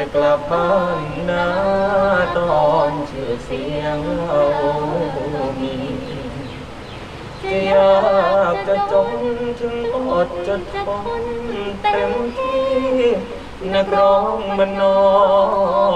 จะกลับบ้านนะตอนชื่อเสียงเรามีจะยากจะจนถึงอดจะทนเต็มที่นักร้องมันนอน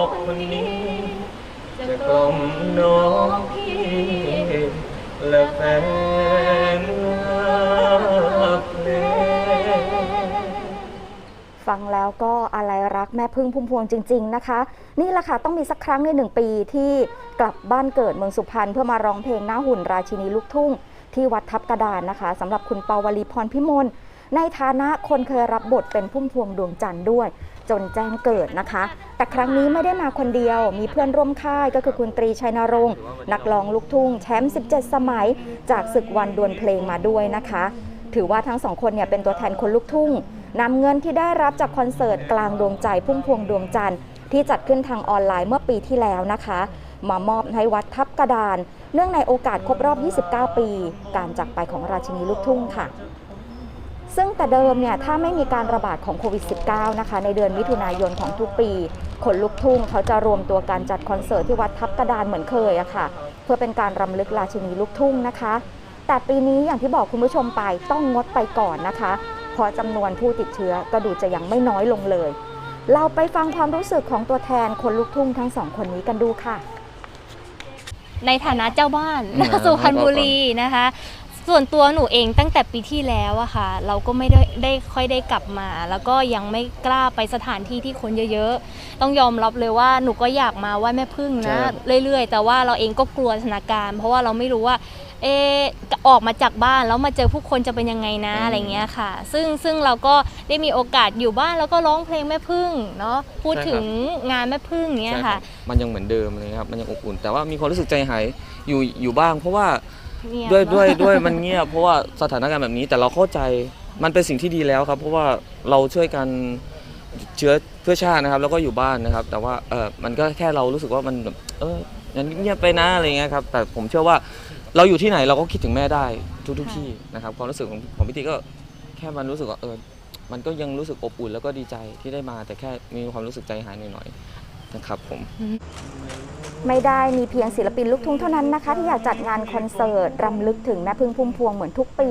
ฟังแล้วก็อะไรรักแม่พึ่งพุ่มพวงจริง ๆ นะคะ นี่แหละค่ะต้องมีสักครั้งในหนึ่งปีที่กลับบ้านเกิดเมืองสุพรรณเพื่อมาร้องเพลงหน้าหุ่นราชินีลูกทุ่ง ที่วัดทับกระดานนะคะสำหรับคุณเปาวลีพรพิมลในฐานะคนเคยรับบทเป็นพุ่มพวงดวงจันทร์ด้วย จนแจ้งเกิดนะคะ แต่ครั้งนี้ไม่ได้มาคนเดียว มีเพื่อนร่วมค่ายก็คือคุณตรีชัยนรงค์ นักร้องลูกทุ่งแชมป์ 17 สมัย จากศึกวันดวลเพลงมาด้วยนะคะ ถือว่าทั้งสองคนเนี่ยเป็นตัวแทนคนลูกทุ่ง นำเงินที่ได้รับจากคอนเสิร์ตกลางดวงใจพุ่มพวงดวงจันทร์ที่จัดขึ้นทางออนไลน์เมื่อปีที่แล้วนะคะ มามอบให้วัดทับกระดาน เนื่องในโอกาสครบรอบ 29 ปี การจากไปของราชินีลูกทุ่งค่ะ ซึ่งแต่เดิมเนี่ยถ้าไม่มีการระบาดของโควิด -19 นะคะ ในเดือนมิถุนายนของทุกปี คนลุกทุ่งเขาจะรวมตัวการจัดคอนเสิร์ตที่วัดทับกระดานเหมือนเคยอะค่ะ เพื่อเป็นการรำลึกราชินีลูกทุ่งนะคะแต่ปีนี้อย่างที่บอกคุณผู้ชมไปต้องงดไปก่อนนะคะ เพราะจำนวนผู้ติดเชื้อก็ดูจะยังไม่น้อยลงเลย เราไปฟังความรู้สึกของตัวแทนคนลุกทุ่งทั้งสองคนนี้กันดูค่ะ ในฐานะเจ้าบ้านอ่าสุพรรณบุรีนะคะ ส่วนตัวหนูเองตั้งแต่ปีที่แล้วอะค่ะ เราก็ไม่ได้ได้ค่อยได้กลับมา แล้วก็ยังไม่กล้าไปสถานที่ที่คนเยอะๆ ต้องยอมรับเลยว่าหนูก็อยากมาไหว้แม่พึ่งนะเรื่อยๆ แต่ว่าเราเองก็กลัวสถานการณ์ เพราะว่าเราไม่รู้ว่า เอะจะออกมาจากบ้านแล้วมาเจอผู้คนจะเป็นยังไงนะอะไรเงี้ยค่ะ ซึ่งซึ่งเราก็ได้มีโอกาสอยู่บ้านแล้วก็ร้องเพลงแม่พึ่งเนาะพูดถึงงานแม่พึ่งเนี้ยใช่ค่ะ รับมันยังเหมือนเดิมเลยครับ มันยังอบอุ่น แต่ว่ามีความรู้สึกใจหายอยู่อยู่บ้าง เพราะว่า เงีบด้วยเนอะด้วยด้วยมันเงียบเพราะว่าสถานการณ์แบบนี้แต่เราเข้าใจมันเป็นสิ่งที่ดีแล้วครับ เพราะว่าเราช่วยกันเชื้อเพื่อชาตินะครับ แล้วก็อยู่บ้านนะครับ แต่ว่าเออมันก็แค่เรารู้สึกว่ามันแบบเออยังเงียบไปนะอะไรเงี้ยครับแต่ผมเชื่อว่าเราอยู่ที่ไหนเราก็คิดถึงแม่ได้ทุกทุกๆที่นะครับความรู้สึกของของพี่ติก็แค่มันรู้สึกว่าเออมันก็ยังรู้สึกอบอุ่นแล้วก็ดีใจที่ได้มา แต่แค่มีความรู้สึกใจหายหน่อยๆนะครับผม ไม่ได้มีเพียงศิลปินลูกทุ่งเท่านั้นนะคะ ที่อยากจัดงานคอนเสิร์ตรำลึกถึงแม่พึ่งพุ่มพวงเหมือนทุกปี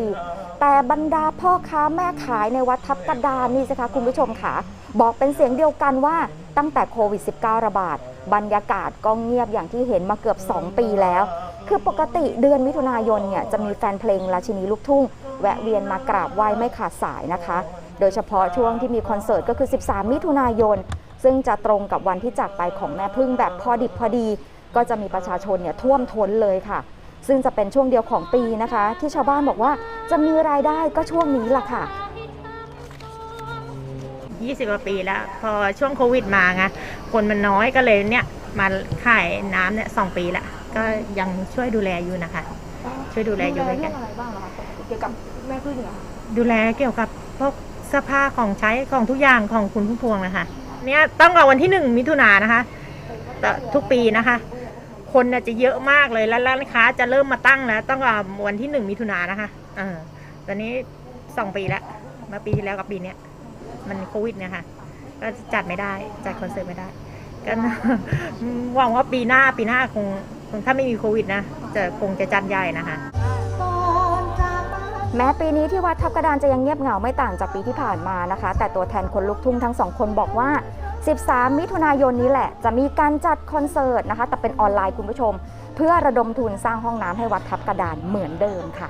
แต่บรรดาพ่อค้าแม่ขายในวัดทับกระดานนี่สิคะคุณผู้ชมค่ะ บอกเป็นเสียงเดียวกันว่าตั้งแต่โควิด -19 ระบาด บรรยากาศก็เงียบอย่างที่เห็นมาเกือบ 2 ปีแล้ว คือปกติเดือนมิถุนายนเนี่ยจะมีแฟนเพลงราชินีลูกทุ่ง แวะเวียนมากราบไหว้ไม่ขาดสายนะคะ โดยเฉพาะช่วงที่มีคอนเสิร์ตก็คือ 13 มิถุนายน ซึ่งจะตรงกับวันที่จากไปของแม่พึ่งแบบพอดิบพอดี ก็จะมีประชาชนเนี่ยท่วมท้นเลยค่ะ ซึ่งจะเป็นช่วงเดียวของปีนะคะ ที่ชาวบ้านบอกว่าจะมีรายได้ก็ช่วงนี้ล่ะค่ะ20กว่าปีแล้ว พอช่วงโควิดมาไงคนมันน้อยก็เลยเนี่ยมาขายน้ำเนี่ยสองปีละก็ยังช่วยดูแลอยู่นะคะ ช่วยดูแลอยู่เหมือนกันอะไรบ้างคะเกี่ยวกับแม่พึ่งเหรอดูแลเกี่ยวกับพวกเสื้อผ้าของใช้ของทุกอย่างของคุณพุ่มพวงนะคะ เนี่ยต้องเอาวันที่หนึ่งมิถุนายนนะคะแต่ทุกปีนะคะ คนน่ะจะเยอะมากเลยแล้วร้านค้าจะเริ่มมาตั้งแล้วต้องเอาวันที่หนึ่งมิถุนายนนะคะเออตอนนี้สองปีแล้วมาปีที่แล้วกับปีเนี้ยมันโควิดเนี่ยค่ะก็จัดไม่ได้จัดคอนเสิร์ตไม่ได้ก็หวังว่าปีหน้าปีหน้าคงถ้าไม่มีโควิดนะจะคงจะจัดใหญ่นะคะ แม้ปีนี้ที่วัดทับกระดานจะยังเงียบเหงาไม่ต่างจากปีที่ผ่านมานะคะ แต่ตัวแทนคนลุกทุ่งทั้งสองคนบอกว่า 13 มิถุนายนนี้แหละ จะมีการจัดคอนเสิร์ตนะคะ แต่เป็นออนไลน์คุณผู้ชม เพื่อระดมทุนสร้างห้องน้ำให้วัดทับกระดานเหมือนเดิมค่ะ